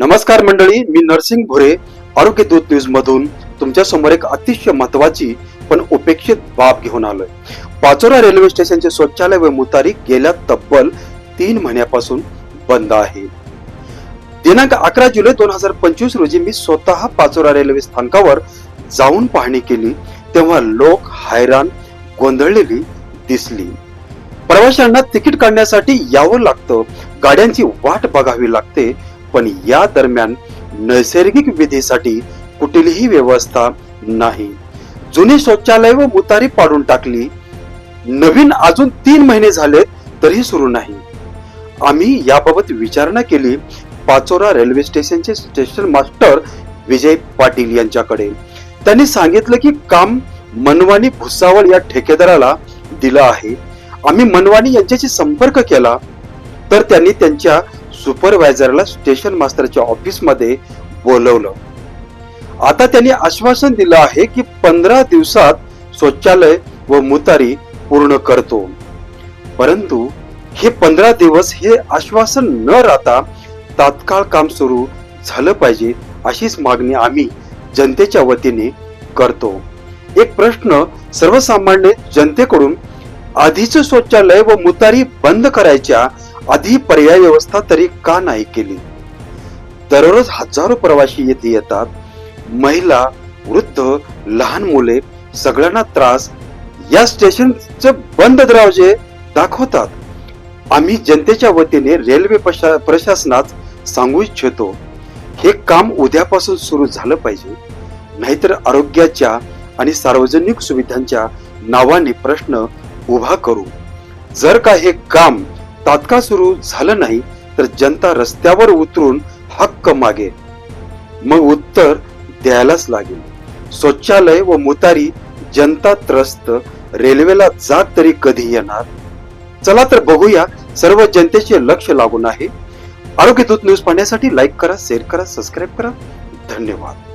नमस्कार मंडळी मी नरसिंग भुरे आरोग्य दूत न्यूज मधून तुमच्यासमोर एक अतिशय महत्वाची पण उपेक्षित बाब घेऊन आलोय. पाचोरा रेल्वे स्टेशनचे शौचालय व मुतारी गेल्या तब्बल तीन महिन्यापासून बंद आहे. दिनांक अकरा जुलै दोन हजार पंचवीस रोजी मी स्वतः पाचोरा रेल्वे स्थानकावर जाऊन पाहणी केली तेव्हा लोक हैराण गोंधळलेली दिसली. प्रवाशांना तिकीट काढण्यासाठी यावं लागतं गाड्यांची वाट बघावी लागते पण या दरम्यान नैसर्गिक विधीसाठी कुठलीही व्यवस्था नाही. जुनी शौचालय व मुतारी पाडून टाकली. नवीन अजून तीन महिने झाले तरी सुरू नाही. आम्ही याबाबत विचारणा केली. पाचोरा रेल्वे स्टेशनचे स्टेशन मास्टर विजय पाटील यांच्याकडे. त्यांनी सांगितलं की काम मनवानी भुसावळ या ठेकेदाराला दिलं आहे. आम्ही मनवानी यांच्याशी संपर्क केला. तर त्यांनी त्यांच्या सुपरवायझरला स्टेशन मास्टरच्या ऑफिसमध्ये बोलवलं. आता त्यांनी आश्वासन दिलं आहे की पंधरा दिवसात शौचालय व मुतारी पूर्ण करतो. परंतु हे पंधरा दिवस हे आश्वासन न राहता तात्काळ काम सुरू झालं पाहिजे अशीच मागणी आम्ही जनतेच्या वतीने करतो. एक प्रश्न सर्वसामान्य जनतेकडून आधीच शौचालय व मुतारी बंद करायच्या आधी पर्याय व्यवस्था तरी का नाही केली? दररोज हजारो प्रवासी येथे येतात. महिला वृद्ध लहान मुले सगळ्यांना त्रास. या स्टेशनचे बंद दरवाजे दाखवतात. आम्ही जनतेच्या वतीने रेल्वे प्रशा- प्रशासनात सांगू इच्छितो हे काम उद्यापासून सुरू झालं पाहिजे. नाहीतर आरोग्याच्या आणि सार्वजनिक सुविधांच्या नावाने प्रश्न उभा करू. जर का हे काम तात्काळ सुरू झालं नाही तर जनता रस्त्यावर उतरून हक्क मागे. मग उत्तर द्यायलाच लागेल. शौचालय व मुतारी जनता त्रस्त रेल्वेला जात तरी कधी येणार? चला तर बघूया सर्व जनतेचे लक्ष लागून आहे. आरोग्य दूत न्यूज पाहण्यासाठी लाईक करा शेअर करा सबस्क्राईब करा. धन्यवाद.